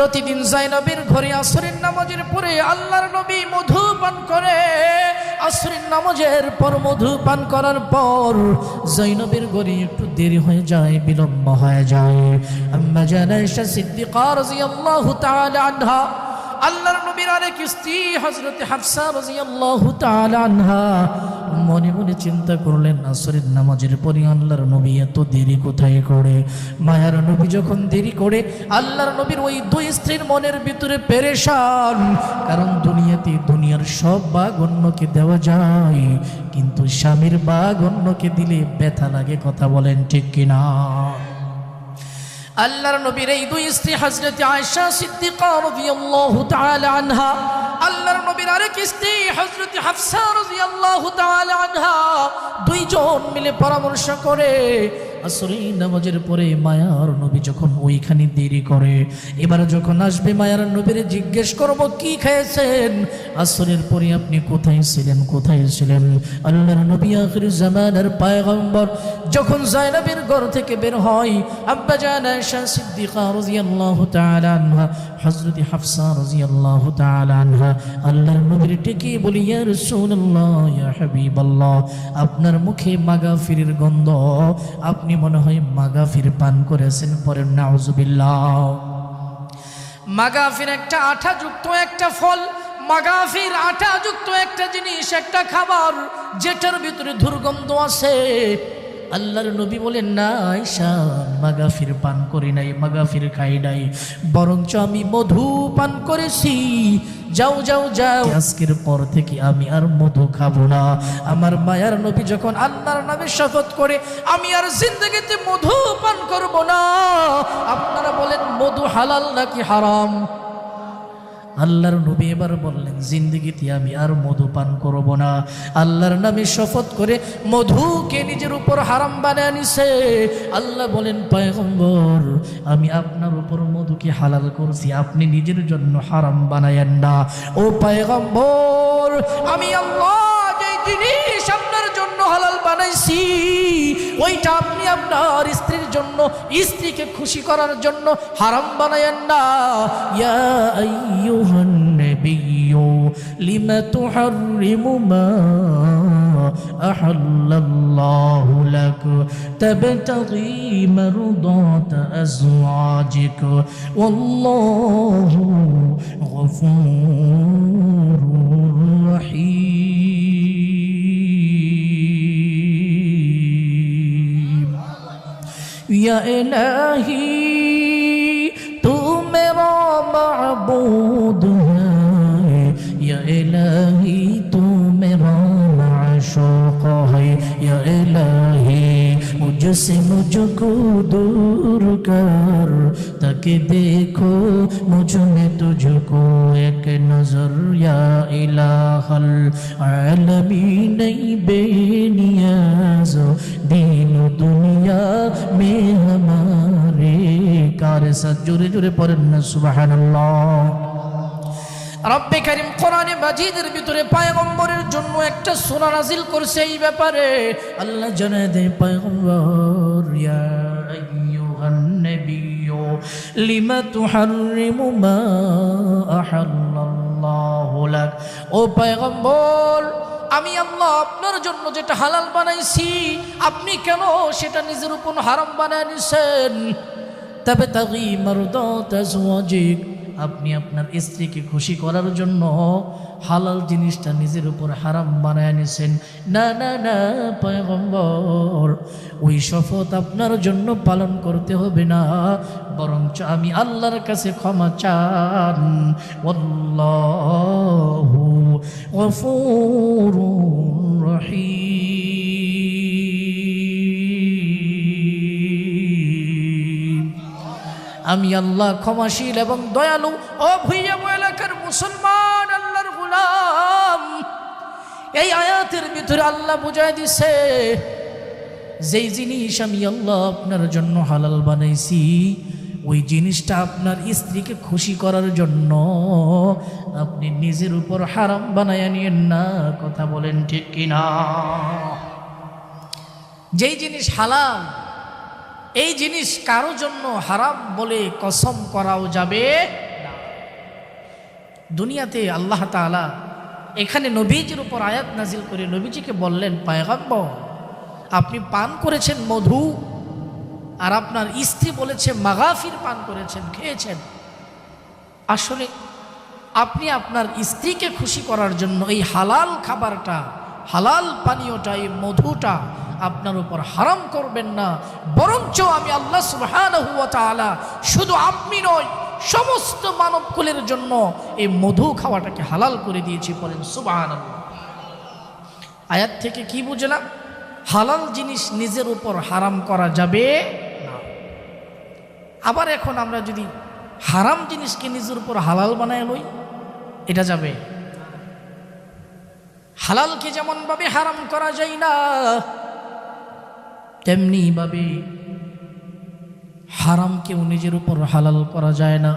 প্রতিদিন জাইনবীর ঘরে আসরের নামাজের পরে আল্লাহর নবী মধু পান করে। আসরের নামাজের পর মধু পান করার পর জৈনবীর ঘরে একটু দেরি হয়ে যায়, বিলম্ব হয়ে যায়। আম্মা জানাইশা সিদ্দিকা রাদিয়াল্লাহু তাআলা আনহা। আল্লাহর নবীর আরেক স্ত্রী হযরত হাফসা রাদিয়াল্লাহু তাআলা আনহা। মনে মনে চিন্তা করলেন, আসরের নামাজের পরে আল্লাহর নবী এত দেরি কোথায় করে? মায়ার নবী যখন দেরি করে, আল্লাহর নবীর ওই দুই স্ত্রীর মনের ভিতরে পেরেশান। কারণ দুনিয়াতে দুনিয়ার সব বাঘ অন্যকে দেওয়া যায়, কিন্তু স্বামীর বাঘ অন্যকে দিলে ব্যথা লাগে, কথা বলেন ঠিক কিনা? আল্লাহর নবীর এই দুই স্ত্রী হযরত আয়েশা সিদ্দিকা রাদিয়াল্লাহু তাআলা আনহা, আল্লাহর নবীর আরেক স্ত্রী হযরত হাফসা দুইজন মিলে পরামর্শ করে আসরে নামাজের পরে মায়ার নবী যখন ওইখানে দেরি করে, এবার যখন আসবে মায়ার নবীর জিজ্ঞেস করব, কি খেয়েছেন? আসরের পরে আপনি কোথায় ছিলেন? কোথায় ছিলেন? আল্লাহর নবী আখির জামানের পায়গম্বর যখন জায়নাবের ঘর থেকে বের হয়, আব্বা জান আয়েশা সিদ্দিকা রাদিয়াল্লাহু তাআলা আনহা, হযরত হাফসা রাদিয়াল্লাহু তাআলা আনহা, আল্লাহর নবীর ডেকে বলি, ইয়া রাসূলুল্লাহ, ইয়া হাবিবাল্লাহ, আপনার মুখে মাগাফিরের গন্ধ, আপনি মনে হয় মাগাফির পান করেছেন, পরে নাউজুবিল্লাহ। মাগাফির একটা আঠা যুক্ত একটা ফল, মাগাফির আঠাযুক্ত একটা জিনিস, একটা খাবার, যেটার ভিতরে দুর্গন্ধ আছে। আল্লাহর নবী বলেন, না আয়সা মাগাফির পান করি নাই, মাগাফির খাই নাই। বরঞ্চ আমি মধু পান করেছি। যাও যাও যাও। আজকের পর থেকে আমি আর মধু খাব না। আমার মায়ার নবী যখন আল্লাহর নামে শপথ করে, আমি আর জিন্দগিতে মধু পান করব না। আপনারা বলেন, মধু হালাল নাকি হারাম? আল্লাহর নবী এবার বললেন, জিন্দগিতে আমি আর মধু পান করব না। আল্লাহর নামে শপথ করে মধুকে নিজের উপর হারাম বানিয়ে নিছে আল্লাহ বলেন, পয়গম্বর, আমি আপনার উপর মধুকে হালাল করছি, আপনি নিজের জন্য হারাম বানায়েন না। ও পয়গম্বর, আমি আল্লাহ যে জিনিস হালাল বানাইছি। ওইটা আপনি আপনার স্ত্রীর জন্য, স্ত্রীকে খুশি করার জন্য হারাম বানায়েন না। ইয়া লিমা তুহাররিমু মা আহাল্লাল্লাহু লাক। তাবতাগি মারদাত আজওয়াজিক। ওয়াল্লাহু গফুরুর یا الہی تو میرا معبود ہے یا الہی تو میرا معشوق ہے یا الہی مجھ سے مجھ کو دور کر تاکہ دیکھو مجھ میں تجھ کو ایک نظر یا الہ العالمین بے نیاز دین দুনিয়া মে হামারে কার সাথ জোরে জোরে পড়েন না, সুবহানাল্লাহ। রব্বে করিম কোরআনে মাজিদের ভিতরে পায়গম্বরের জন্য একটা সোনা নাজিল করছে এই ব্যাপারে। আল্লাহ জানে দে পায়গম্বর, ইয়া আইয়ুহান নবিয়্যু, লিমা তুহাররিমু মা আহাল্লাল্লাহু লাক। ও পায়গম্বর আমি আল্লাহ আপনার জন্য যেটা হালাল বানাইছি, আপনি কেন সেটা নিজের উপর হারাম বানায় নিছেন? তবে তাগি আজওয়াজিক আপনি আপনার স্ত্রীকে খুশি করার জন্য হালাল জিনিসটা নিজের উপর হারাম বানায় নিছেন। না না না, পয়গম্বর, ওই শপথ আপনার জন্য পালন করতে হবে না, বরঞ্চ আমি আল্লাহর কাছে ক্ষমা চান। অল্লাহু গফুরুর রহিম আমি আল্লাহ ক্ষমাশীল এবং দয়ালু, ও ভুইয়া এলাকার মুসলমান আল্লাহর গুলাম। এই আয়াতের ভিতরে আল্লাহ বুঝাই দিছে, যেই জিনিস আমি আল্লাহ আপনার জন্য হালাল বানাইছি ওই জিনিসটা আপনার স্ত্রীকে খুশি করার জন্য। আপনি নিজের উপর হারাম বানায় নিয়েন না, কথা বলেন ঠিক কিনা? যেই জিনিস হালাল, এই জিনিস কারও জন্য হারাম বলে কসম করাও যাবে দুনিয়াতে আল্লাহ তাআলা এখানে নবীজির উপর আয়াত নাজিল করে নবীজিকে বললেন, পায়গম্বর, আপনি পান করেছেন মধু আর আপনার স্ত্রী বলেছে, মাগাফির পান করেছেন, খেয়েছেন। আসলে আপনি আপনার স্ত্রীকে খুশি করার জন্য এই হালাল খাবারটা, হালাল পানীয়টা, এই মধুটা আপনার উপর হারাম করবেন না। বরঞ্চ আমি আল্লাহ সুহান শুধু আপনি নয় সমস্ত মানবকুলের জন্য এই মধু খাওয়াটাকে হালাল করে দিয়েছি বলেন সুবহানাল্লাহ। আয়াত থেকে কি বুঝলাম? হালাল জিনিস নিজের উপর হারাম করা যাবে আবার এখন আমরা যদি হারাম জিনিসকে নিজের উপর হালাল বানায় লই, এটা যাবে। হালালকে যেমন ভাবে হারাম করা যায় না, তেমনিভাবে হারামকেও নিজের উপর হালাল করা যায় না।